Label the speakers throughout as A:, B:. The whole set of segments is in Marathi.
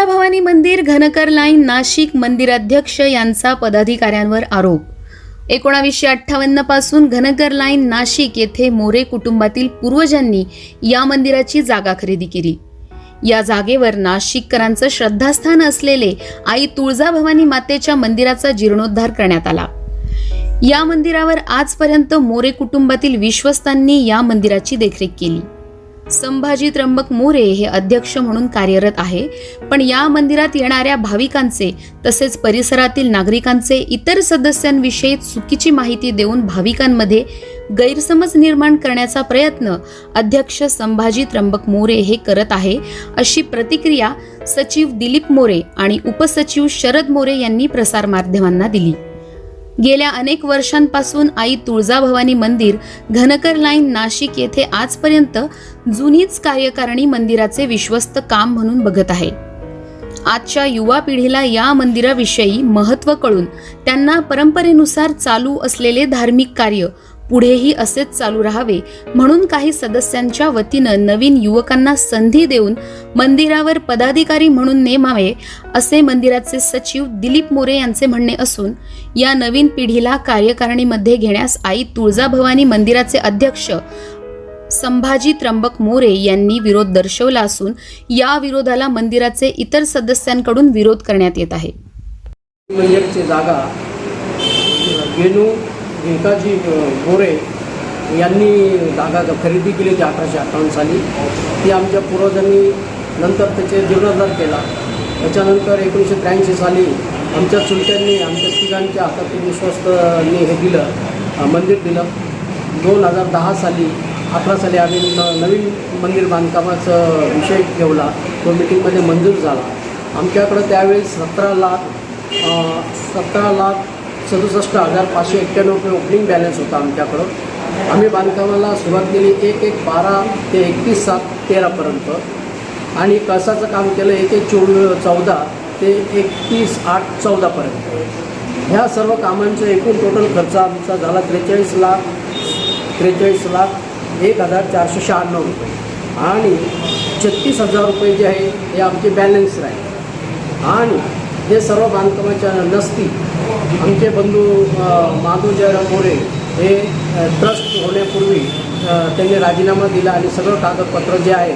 A: तुळजाभवानी मंदिर घनकर लाईन नाशिक मंदिराध्यक्ष यांचा पदाधिकाऱ्यांवर आरोप. एकोणावीसशे अठ्ठावन्नपासून घनकर लाईन नाशिक येथे मोरे कुटुंबातील पूर्वजांनी या मंदिराची जागा खरेदी केली. या जागेवर नाशिककरांचं श्रद्धास्थान असलेले आई तुळजाभवानी मातेच्या मंदिराचा जीर्णोद्धार करण्यात आला. या मंदिरावर आजपर्यंत मोरे कुटुंबातील विश्वस्तांनी या मंदिराची देखरेख केली. संभाजी त्र्यंबक मोरे हे अध्यक्ष म्हणून कार्यरत आहे. पण या मंदिरात येणाऱ्या भाविकांचे तसेच परिसरातील नागरिकांचे इतर सदस्यांविषयी चुकीची माहिती देऊन भाविकांमध्ये गैरसमज निर्माण करण्याचा प्रयत्न अध्यक्ष संभाजी त्र्यंबक मोरे हे करत आहे अशी प्रतिक्रिया सचिव दिलीप मोरे आणि उपसचिव शरद मोरे यांनी प्रसारमाध्यमांना दिली. गेल्या अनेक वर्षांपासून आई तुळजाभवानी मंदिर घनकर लाईन नाशिक येथे आजपर्यंत जुनीच कार्यकारिणी मंदिराचे विश्वस्त काम म्हणून बघत आहे. आजच्या युवा पिढीला या मंदिराविषयी महत्त्व कळून त्यांना परंपरेनुसार चालू असलेले धार्मिक कार्य पुढेही असेच चालू राहावे. म्हणून काही सदस्यांच्या वतीनं नवीन युवकांना संधी देऊन मंदिरावर पदाधिकारी म्हणून नेमावे असे मंदिराचे सचिव दिलीप मोरे यांचे म्हणणे असून या नवीन पिढीला कार्यकारिणीमध्ये घेण्यास आई तुळजाभवानी मंदिराचे अध्यक्ष संभाजी त्र्यंबक मोरे यांनी विरोध दर्शवला असून या विरोधाला मंदिराचे इतर सदस्यांकडून विरोध करण्यात येत आहे.
B: मंदिरची जागा गेनू भिंकाजी गोरे यांनी जागा खरेदी केली होती अठराशे अठ्ठावन्न साली. ती आमच्या पूर्वजांनी नंतर त्याचे जीर्णोद्धार केला. त्याच्यानंतर एकोणीसशे त्र्याऐंशी साली आमच्या चुलट्यांनी आमच्या तिघांच्या हातातील विश्वस्तनी हे दिलं मंदिर दिलं. दोन हजार दहा साली अठरा साली आम्ही न नवीन मंदिर बांधकामाचा विषय ठेवला. तो मिटिंगमध्ये मंजूर झाला. आमच्याकडं त्यावेळेस सतरा लाख सतरा लाख सदुसष्ट हजार पाचशे एक्क्याण्णव रुपये ओपनिंग बॅलन्स होता आमच्याकडं. आम्ही बांधकामाला सुरुवात केली एक एक बारा ते एकतीस सात तेरापर्यंत. आणि कळसाचं काम केलं एक एक चोवी चौदा ते एकतीस आठ चौदापर्यंत. ह्या सर्व कामांचं एकूण टोटल खर्च आमचा झाला त्रेचाळीस लाख त्रेचाळीस लाख एक हजार चारशे शहाण्णव रुपये. आणि छत्तीस हजार रुपये जे आहे हे आमचे बॅलन्स राहील. आणि हे सर्व बांधकामाच्या नसती आमचे बंधू माधू जयराम मोरे हे ट्रस्ट होण्यापूर्वी त्यांनी राजीनामा दिला आणि सगळं कागदपत्र जे आहे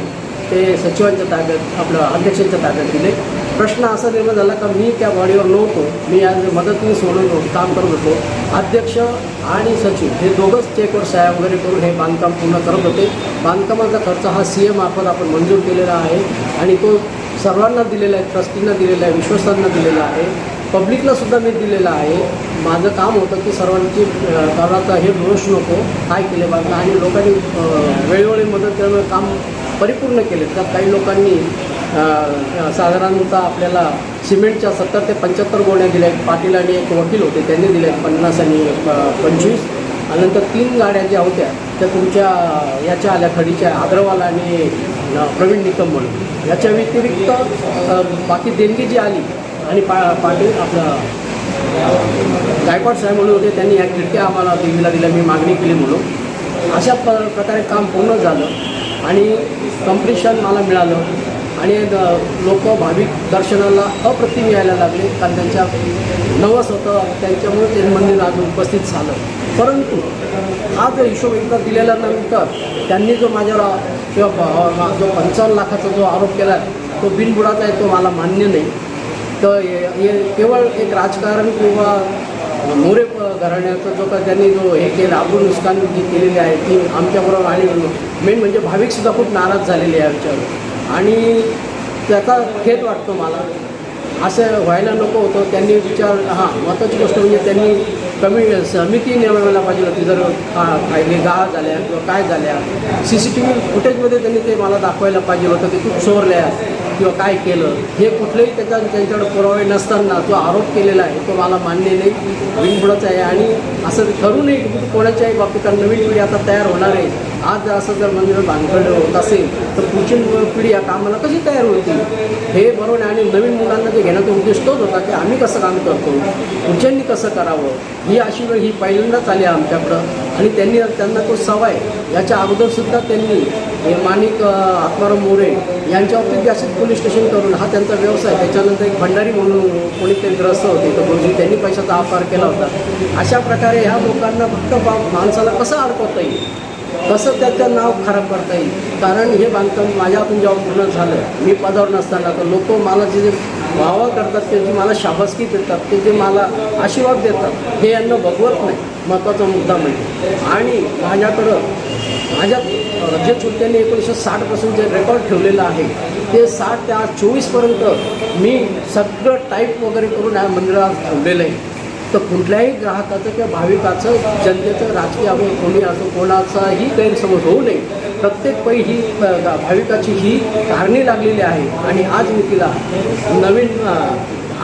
B: ते सचिवांच्या ताब्यात आपलं अध्यक्षांच्या ताब्यात दिले. प्रश्न असा निर्माण झाला का मी त्या बॉडीवर नव्हतो. मी आज मदतनीस म्हणून काम करत होतो. अध्यक्ष आणि सचिव हे दोघंच चेकवर सह्या वगैरे करून हे बांधकाम पूर्ण करत होते. बांधकामाचा खर्च हा सी एम मार्फत आपण मंजूर केलेला आहे आणि तो सर्वांना दिलेला आहे ट्रस्टींना दिलेला आहे विश्वस्तांना दिलेला आहे. पब्लिकला सुद्धा मी दिलेला आहे. माझं काम होतं की सर्वांची कामाचा हे दोष नको काय केले पाहिजे आणि लोकांनी वेळोवेळी मदत त्यामुळे काम परिपूर्ण केले. त्यात काही लोकांनी साधारणतः आपल्याला सिमेंटच्या सत्तर ते पंच्याहत्तर गोण्या दिल्या आहेत. पाटील आणि एक वकील होते त्यांनी दिल्या आहेत. पन्नास आणि पंचवीस. आणि नंतर तीन गाड्या ज्या होत्या त्या तुमच्या याच्या आल्या खडीच्या अग्रवाल आणि प्रवीण निकम म्हणून. याच्या व्यतिरिक्त बाकी देणगी जी आली आणि पा पाटील आपलं गायकवाड साहेब म्हणून होते त्यांनी या खिडक्या आम्हाला देवीला दिल्या मी मागणी केली म्हणून. अशा प प्रकारे काम पूर्ण झालं आणि कम्प्लिशन मला मिळालं आणि लोक भाविक दर्शनाला अप्रतिम यायला लागले कारण त्यांच्या नवस होतं त्यांच्यामुळे ते मंदिर आज उपस्थित झालं. परंतु हा जो हिशोब एकदा दिलेल्यानंतर त्यांनी जो माझ्यावर किंवा जो पंचावन्न लाखाचा जो आरोप केला तो बिनबुडाचा आहे तो मला मान्य नाही. तर हे केवळ एक राजकारण किंवा मोरे घराण्याचा जो का त्यांनी जो हे केलं आपण नुकसान जी केलेली आहे ती आमच्याबरोबर आणि मेन म्हणजे भाविकसुद्धा खूप नाराज झालेले आहे आमच्यावर. आणि त्याचा खेद वाटतो मला. असं व्हायला नको होतं. त्यांनी विचार हां महत्त्वाची गोष्ट म्हणजे त्यांनी कमी समिती नेमायला पाहिजे होती? जर का काही गाळ झाल्या किंवा काय झाल्या? सी सी टी व्ही फुटेजमध्ये त्यांनी ते मला दाखवायला पाहिजे होतं. की तू चोरल्या किंवा काय केलं? हे कुठलेही त्याच्या त्यांच्याकडे पुरावे नसताना जो आरोप केलेला आहे तो मला मान्य नाही. बिनबुडाचा आहे. आणि असं ठरू नये कोणाच्याही बाबतीत नवीन पिढी आता तयार होणार आहे. आज असं जर मंदिर बांधकाम होत असेल तर पुढची पिढी या कामाला कशी तयार होती हे बरोबर आणि नवीन मुलांना ते घेण्याचा उद्देश तोच होता की आम्ही कसं काम करतो पुढच्यांनी कसं करावं ही अशी वेळ ही पहिल्यांदाच आली आहे आमच्याकडं. आणि त्यांनी त्यांना तो सवय याच्या अगोदरसुद्धा त्यांनी माणिक आत्माराम मोरे यांच्यावरती बाबतीत असेच पोलीस स्टेशन करून हा त्यांचा व्यवसाय त्याच्यानंतर एक भंडारी म्हणून कोणीतरी ग्रस्त होते तर गुरुजी त्यांनी पैशाचा अपार केला होता. अशा प्रकारे ह्या लोकांना फक्त बा माणसाला कसं अडकवता येईल? कसं त्याचं नाव खराब करता येईल? कारण हे बांधकाम माझ्यातून जेव्हा पूर्ण झालं मी पदावर नसताना तर लोक मला जे जे वावा करतात ते जे मला शाबासकी देतात ते जे मला आशीर्वाद देतात हे यांना बघवत नाही महत्त्वाचा मुद्दा म्हणजे. आणि माझ्याकडं माझ्या अ, जे चुलत्यांनी एकोणीसशे साठपासून जे रेकॉर्ड ठेवलेलं आहे ते साठ ते आज चोवीसपर्यंत मी सगळं टाईप वगैरे करून या मंदिरात ठेवलेलं आहे. तर कुठल्याही ग्राहकाचं किंवा भाविकाचं जनतेचं राजकीय आपण कोणी असो कोणाचाही गैरसमज होऊ नये. प्रत्येक पै ही भाविकाची ही धारणी लागलेली आहे. आणि आज मी तिला नवीन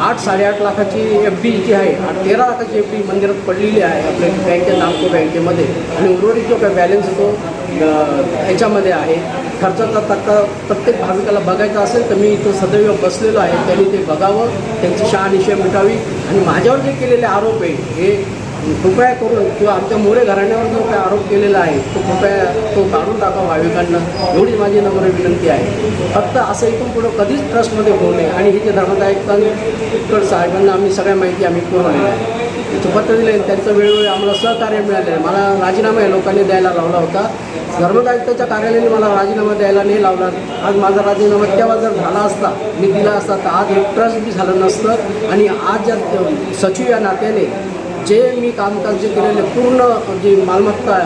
B: आठ साडेआठ लाखाची एफ डी जी आहे. आठ तेरा लाखाची एफ डी मंदिरात पडलेली आहे आपल्या बँकेत नामको बँकेमध्ये. आणि उर्वरित जो काय बॅलन्स तो ह्याच्यामध्ये याच्यामध्ये आहे. खर्चाचा तक्का प्रत्येक भाविकाला बघायचा असेल तर मी इथं सदैव बसलेलो आहे. त्यांनी ते बघावं त्यांची शहानिशय मिटावी. आणि माझ्यावर जे केलेले आरोप आहे हे कृपया करून किंवा आमच्या मोरे घराण्यावर जो काही आरोप केलेला आहे तो कृपया तो काढून टाका भाविकांना एवढी माझी नम्र विनंती आहे. फक्त असं इथून पुढं कधीच ट्रस्टमध्ये होऊ नये. आणि हे जे धर्मदायिकांकडे साहेबांना आम्ही सगळ्या माहिती आम्ही पुरवलेली आहे. तिथं पत्र दिलं आहे त्यांचं वेळोवेळी आम्हाला सहकार्य मिळालं आहे. मला राजीनामा या लोकांनी द्यायला लावला होता. धर्मदायित्वाच्या कार्यालयाने मला राजीनामा द्यायला नाही लावला. आज माझा राजीनामा तेव्हा जर झाला असता मी दिला असता तर आज एक ट्रस्ट बी झालं नसतं. आणि आज ज्या सचिव या नात्याने जे मी कामकाज जे केलेले पूर्ण जी मालमत्ता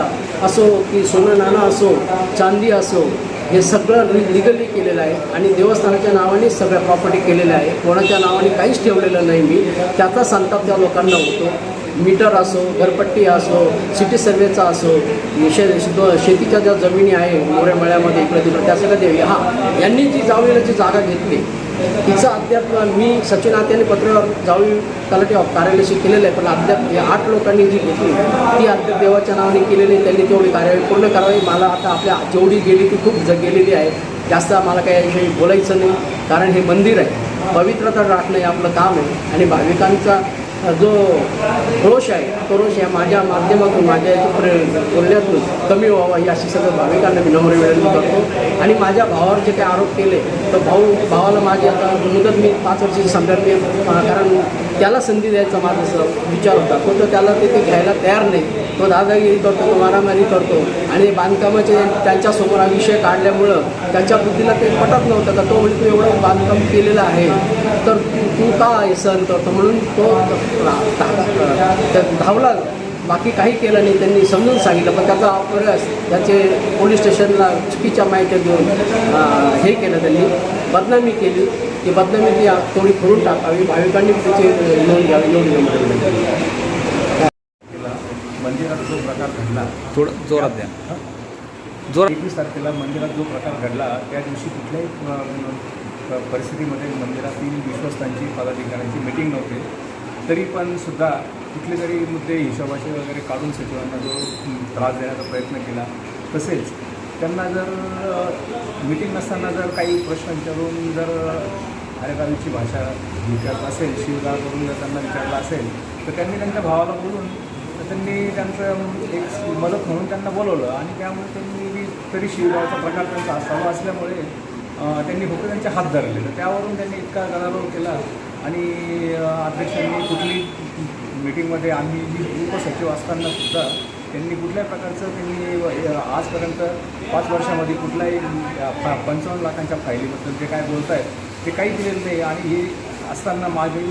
B: असो की सोनं नाणं असो चांदी असो हे सगळं लिगली केलेलं आहे आणि देवस्थानाच्या नावाने सगळ्या प्रॉपर्टी केलेल्या आहे. कोणाच्या नावाने काहीच ठेवलेलं नाही मी. त्याचा संताप त्या लोकांना होतो. मीटर असो घरपट्टी असो सिटी सर्वेचा असो शे शेतीच्या ज्या जमिनी आहे मोऱ्यामळ्यामध्ये इकडे तिकडे त्या सगळ्या देवी हां यांनी जी जावळीला जी जागा घेतली तिचं अद्याप मी सचिन आत्याने पत्रावर जाऊन तलाठी कार्यालयाशी केलेलं आहे पण अद्याप या आठ लोकांनी जी घेतली ती अद्याप देवाच्या नावाने केलेली त्यांनी तेवढी कार्यवाही पूर्ण करावी. मला आता आपल्या जेवढी गेली ती खूप ज गेलेली आहे. जास्त मला काही याविषयी बोलायचं नाही कारण हे मंदिर आहे. पवित्रता राखणं हे आपलं काम आहे. आणि भाविकांचा जो रोष आहे तो रोष या माझ्या माध्यमातून माझ्या याच्या प्रे बोलण्यातून कमी व्हावा ही अशी सगळं भाविकांना मी नम्र विनंती करतो. आणि माझ्या भावावर जे काही आरोप केले तर भाऊ भावाला माझी आता मुदत मी पाच वर्षाची समजा कारण त्याला संधी द्यायचा माझा असं विचार होता. तो तर त्याला ते ते घ्यायला तयार नाही. तो दादागिरी करतो तो मारामारी करतो. आणि बांधकामाचे त्यांच्यासमोर हा विषय काढल्यामुळं त्याच्या बुद्धीला ते पटत नव्हतं का? तो म्हणजे तू एवढं बांधकाम केलेलं आहे. तर तू- तू का हे सहन करतो? म्हणून तो धावला. बाकी काही केलं नाही त्यांनी समजून सांगितलं पण त्याचा अपरस त्याचे पोलीस स्टेशनला चुकीच्या माहिती देऊन हे केलं त्यांनी. बदनामी केली. ती बदनामी ती थोडी करून टाकावी. भाविकांनी त्याची नोंद घ्यावी केली.
C: तारखेला मंदिरात जो प्रकार घडला
D: थोडं जोरात द्या. जोरात.
C: एकवीस तारखेला मंदिरात जो प्रकार घडला त्या दिवशी कुठल्याही परिस्थितीमध्ये मंदिरातील विश्वस्तांची पदाधिकाऱ्यांची मिटिंग नव्हती. तरी पण सुद्धा कुठले तरी मुद्दे हिशोबाचे वगैरे काढून सचिवांना जो त्रास देण्याचा प्रयत्न केला तसेच त्यांना जर मिटिंग नसताना जर काही प्रश्न विचारून जर आरेगावीची भाषा विचारत असेल शिवगाळ करून जर त्यांना विचारलं असेल तर त्यांनी त्यांच्या भावाला बोलून तर त्यांनी त्यांचं एक मदत म्हणून त्यांना बोलवलं. आणि त्यामुळे त्यांनी तरी शिवगाळचा प्रकार त्यांचा असावा असल्यामुळे त्यांनी फक्त त्यांचे हात धरले तर त्यावरून त्यांनी इतका गदारोळ केला आणि अध्यक्षांनी कुठली मीटिंगमध्ये आम्ही जी उपसचिव असताना सुद्धा त्यांनी कुठल्या प्रकारचं त्यांनी आजपर्यंत पाच वर्षामध्ये कुठलाही प- पंचावन्न लाखांच्या फायलीबद्दल जे काय बोलत आहेत ते काही दिलेलं नाही. आणि हे असताना माझी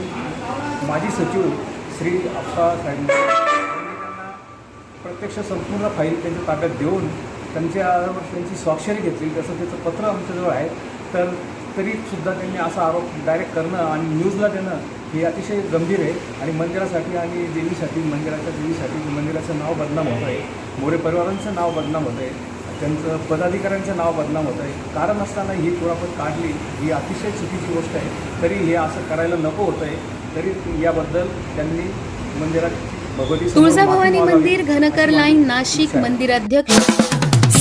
C: माजी सचिव श्री अप्पा साहेब त्यांनी त्यांना प्रत्यक्ष संपूर्ण फाईल त्यांच्या ताब्यात देऊन त्यांच्यावर त्यांची स्वाक्षरी घेतली तसं त्याचं पत्र आमच्याजवळ आहे तर तरीसुद्धा त्यांनी असा आरोप डायरेक्ट करणं आणि न्यूजला देणं हे अतिशय गंभीर आहे. आणि मंदिरासाठी आणि देवीसाठी मंदिराच्या देवीसाठी मंदिराचं नाव बदनाम होतं आहे. मोरे परिवारांचं नाव बदनाम होतं आहे. त्यांचं पदाधिकाऱ्यांचं नाव बदनाम होतं आहे. कारण असताना ही कुरापत काढली ही अतिशय चुकीची गोष्ट आहे. तरी हे असं करायला नको होतं आहे. तरी याबद्दल त्यांनी मंदिरात भगवती
A: तुळजाभवानी. मंदिर घनकर लाईन नाशिक मंदिराध्यक्ष